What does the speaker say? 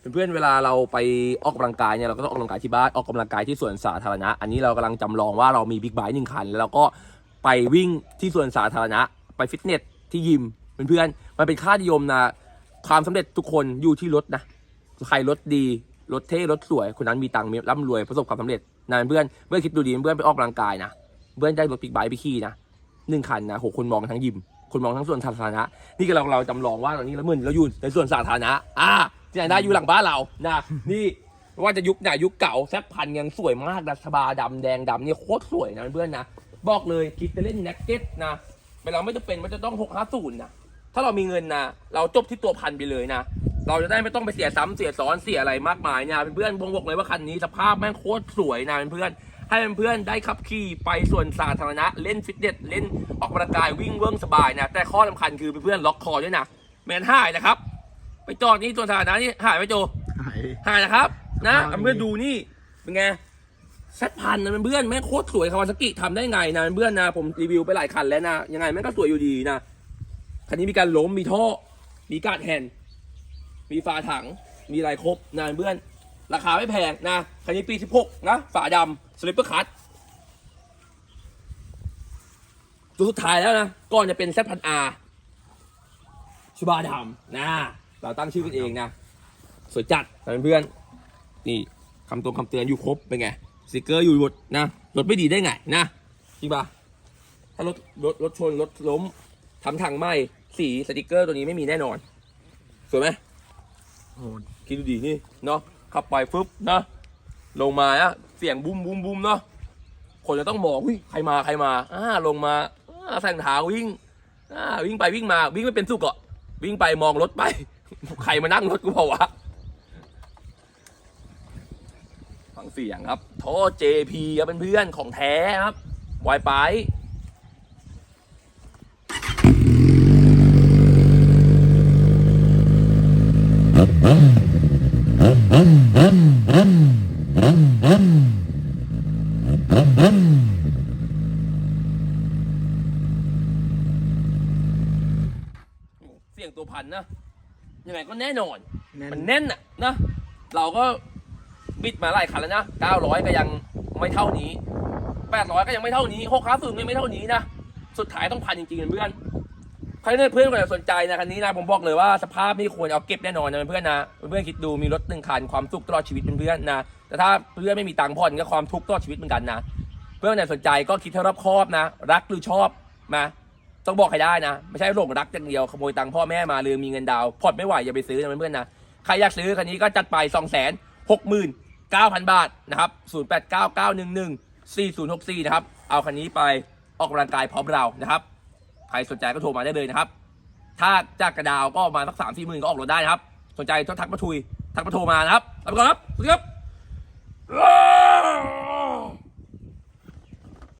เพื่อนๆเวลาเราไปออกกำลังกายเนี่ยเราก็ต้องออกกำลังกายที่บ้านออกกำลังกายที่สวนสาธารณะ อันนี้เรากำลังจำลองว่าเรามีบิ๊กไบค์หนึ่งคัน แล้วเราก็ไปวิ่งที่สวนสาธารณะ ไปฟิตเนสที่ยิมเพื่อนๆมันเป็นค่านิยมนะความสำเร็จทุกคนอยู่ที่รถนะใครรถดีรถเท่รถสวยคนนั้นมีตังค์มีร่ำรวยประสบความสำเร็จนะเพื่อนเพื่อนคิดดูดีเพื่อนไปออกกำลังกายนะเพื่อนได้รถบิ๊กไบค์ไปขี่นะหนึ่งคันนะโหคนมองทั้งยิม คนมองทั้งส่วนสาธารณะ นี่ก็เราเราจำลองว่าตอนนี้เราเหมือนเราอยู่ในส่วนสาธารณะอ่า ที่ไหนได้อยู่หลังบ้านเรานะนี่ไม่ว่าจะยุคไหนยุคเก่าแซกพันยังสวยมากนะสบาดำแดงดำเนี่ยโคตรสวยนะเพื่อนนะบอกเลยคิดจะเล่นแน็กเก็ตนะแต่เราไม่จะเป็นมันจะต้องหกห้าศูนย์นะถ้าเรามีเงินนะเราจบที่ตัวพันไปเลยนะเราจะได้ไม่ต้องไปเสียซ้ำเสียซ้อนเสียอะไรมากมายเนี่ยเพื่อนๆบงบอกเลยว่าคันนี้สภาพแม่งโคตรสวยนะเพื่อนให้เพื่อนๆได้ขับขี่ไปส่วนสาธารณะเล่นฟิตเนสเล่นออกกำลังกายวิ่งเวิ้งสบายนะแต่ข้อสำคัญคือเพื่อนๆล็อกคอด้วยนะแมนห้ายนะครับ จอดนี่ส่วนสาธารณะนี่หายไหมโจหาย หายนะครับ นะหาย เพื่อนๆดูนี่เป็นไงแซดพันนะเพื่อนๆแม่งโคตรสวยคาวาซากิทำได้ไงนะเพื่อนๆนะผมรีวิวไปหลายคันแล้วนะยังไงแม่งก็สวยอยู่ดีนะคันนี้มีการล้มมีท่อ มีการดแฮนด์มีฝาถังมีอะไรครบนะเพื่อน ราคาไม่แพงนะคันนี้ปี 16 นะฝาดำสลิปเปอร์คัตตัวสุดท้ายแล้วนะก่อนจะเป็นแซพันอาชูบาดำนะ เราตั้งชื่อกันเองนะสวยจัดเพื่อนๆนี่คำตรงคำเตือนอยู่ครบเป็นไงสติกเกอร์อยู่หมดนะรถไม่ดีได้ไงนะจริงปะถ้ารถรถรถชนรถล้มทำถังไหมสีสติกเกอร์ตัวนี้ไม่มีแน่นอนสวยไหมโหคิดดูดีนี่เนาะขับไปฟึบนะลงมาอะเสียงบูมบูมบูมเนาะคนจะต้องมองอุ้ยใครมาใครมาอ่าลงมาอ่าใส่รองเท้าวิ่งอ่าวิ่งไปวิ่งมาวิ่งไม่เป็นสุกอะวิ่งไปมองรถไป ใครมานั่งรถกูเปล่าวะฟังเสียงครับท่อ JP ครับเป็นเพื่อนของแท้ครับไวไปเสียงตัวพันนะ ยังไงก็แน่นอน แน่น มันแน่นอะนะ เราก็บิดมาหลายคันแล้วนะ900 ก็ยังไม่เท่านี้ 800 ก็ยังไม่เท่านี้6 5 0ก็ยังไม่เท่านี้นะ สุดท้ายต้องพันจริงๆเพื่อนใครเนี่ยเพื่อนคนไหนสนใจนะคันนี้นะผมบอกเลยว่าสภาพนี่ควรเอาเก็บแน่นอนนะเพื่อนๆนะเพื่อนๆคิดดูมีรถหนึ่งคันความสุขตลอดชีวิตเป็นเพื่อนๆนะแต่ถ้าเพื่อนไม่มีตังค์ผ่อนก็ความทุกข์ตลอดชีวิตเหมือนกันนะ เพื่อนคนไหนสนใจก็คิดให้รอบคอบนะ รักหรือชอบนะ ต้องบอกใครได้นะ ไม่ใช่หลงรักอย่างเดียวขโมยตังค์พ่อแม่มาหรือมีเงินดาวน์ผ่อนไม่ไหวอย่าไปซื้อนะเพื่อนๆนะใครอยากซื้อคันนี้ก็จัดไป 2 6 9 0 0 0 บาทนะครับ0 8 9 9 1 1 4 0 6 4 นะครับ เอาคันนี้ไปออกกำลังกายพร้อมเรานะครับ ใครสนใจก็โทรมาได้เลยนะครับ ถ้าจากกระดาวก็ประมาณสักสามสี่หมื่นก็ออกรถได้นะครับ สนใจทักมาทุย ทักมาโทรมานะครับ ไปก่อนครับ สวัสดีครับ